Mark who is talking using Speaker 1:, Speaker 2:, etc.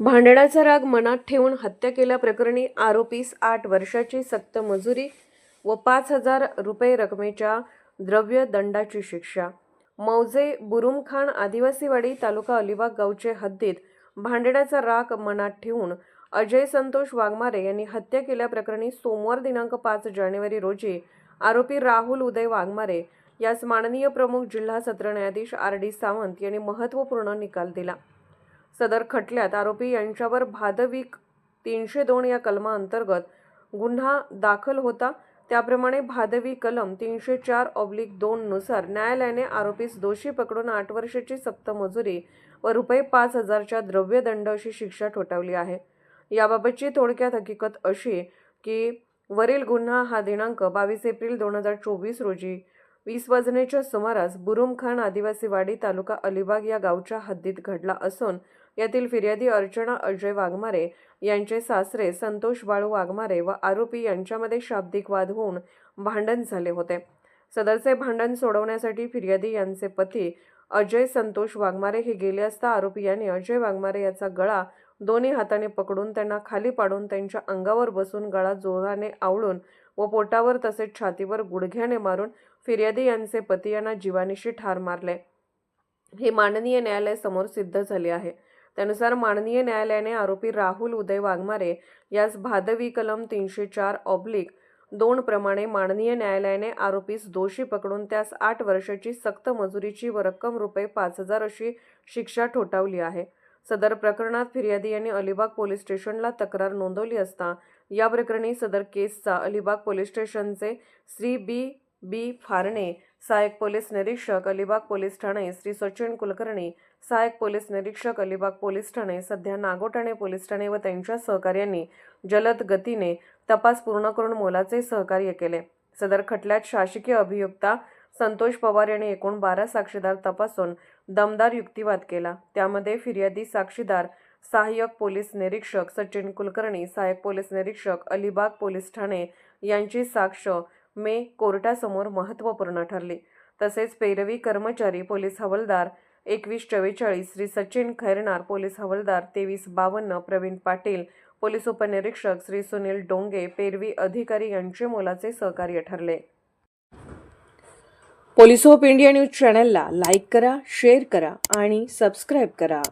Speaker 1: भांडणाचा राग मनात ठेवून हत्या केल्याप्रकरणी आरोपीस आठ वर्षाची सक्त मजुरी व पाच हजार रुपये रकमेच्या द्रव्य दंडाची शिक्षा. मौजे बुरुमखान आदिवासीवाडी तालुका अलिबाग गावचे हद्दीत भांडणाचा राग मनात ठेवून अजय संतोष वाघमारे यांनी हत्या केल्याप्रकरणी सोमवार दिनांक पाच जानेवारी रोजी आरोपी राहुल उदय वाघमारे यास माननीय प्रमुख जिल्हा सत्र न्यायाधीश आर डी सावंत यांनी महत्त्वपूर्ण निकाल दिला. सदर खटल्यात आरोपी यांच्यावर भादविक तीनशे दोन या कलमाअंतर्गत गुन्हा दाखल होता. त्याप्रमाणे भादवी कलम तीनशे चार ऑब्लिक दोन नुसार न्यायालयाने आरोपीस दोषी पकडून आठ वर्षाची सक्त मजुरी व रुपये पाच हजारच्या द्रव्यदंड अशी शिक्षा ठोठावली आहे. याबाबतची थोडक्यात हकीकत अशी की वरील गुन्हा हा दिनांक बावीस एप्रिल दोन हजार चोवीस रोजी वीस वाजण्याच्या सुमारास बुरुमखान आदिवासी वाडी तालुका अलिबाग या गावच्या हद्दीत घडला असून यातील फिर्यादी अर्चना अजय वाघमारे यांचे सासरे संतोष बाळू वाघमारे व आरोपी यांच्यामध्ये शाब्दिक वाद होऊन भांडण झाले होते. सदरचे भांडण सोडवण्यासाठी फिर्यादी यांचे पती अजय संतोष वाघमारे हे गेले असता आरोपी यांनी अजय वाघमारे याचा गळा दोन्ही हाताने पकडून त्यांना खाली पाडून त्यांच्या अंगावर बसून गळा जोराने आवळून व पोटावर तसेच छातीवर गुडघ्याने मारून फिर्यादी यांचे पती यांना जीवानिशी ठार मारले. हे माननीय न्यायालय समोर सिद्ध झाले आहे. त्यानुसार माननीय न्यायालयाने आरोपी राहुल उदय वाघमारे यास भादवी कलम तीनशे चार ऑब्लिक दोन प्रमाणे माननीय न्यायालयाने आरोपीस दोषी पकडून त्यास आठ वर्षाची सक्त मजुरीची व रक्कम रुपये पाच हजार अशी शिक्षा ठोठावली आहे. सदर प्रकरणात फिर्यादी यांनी अलिबाग पोलीस स्टेशनला तक्रार नोंदवली असता या प्रकरणी सदर केसचा अलिबाग पोलीस स्टेशनचे श्री बी. बी. फारणे सहाय्यक पोलीस निरीक्षक अलिबाग पोलीस ठाणे श्री सचिन कुलकर्णी सहाय्यक पोलीस निरीक्षक अलिबाग पोलीस ठाणे सध्या नागोठाणे पोलीस ठाणे व त्यांच्या सहकार्यांनी जलद गतीने तपास पूर्ण करून मोलाचे सहकार्य केले. सदर खटल्यात शासकीय अभियुक्ता संतोष पवार यांनी एकूण बारा साक्षीदार तपासून दमदार युक्तिवाद केला. त्यामध्ये फिर्यादी साक्षीदार सहाय्यक पोलीस निरीक्षक सचिन कुलकर्णी सहाय्यक पोलीस निरीक्षक अलिबाग पोलीस ठाणे यांची साक्ष मे कोर्टासमोर महत्त्वपूर्ण ठरले. तसेच पैरवी कर्मचारी पोलीस हवालदार एकवीस चव्वेचाळीस श्री सचिन खैरनार पोलीस हवालदार तेवीस बावन्न प्रवीण पाटील पोलीस उपनिरीक्षक श्री सुनील डोंगे पेरवी अधिकारी यांचे मोलाचे सहकार्य ठरले. पोलीस ऑफ इंडिया न्यूज चॅनलला लाईक करा शेअर करा आणि सबस्क्राईब करा.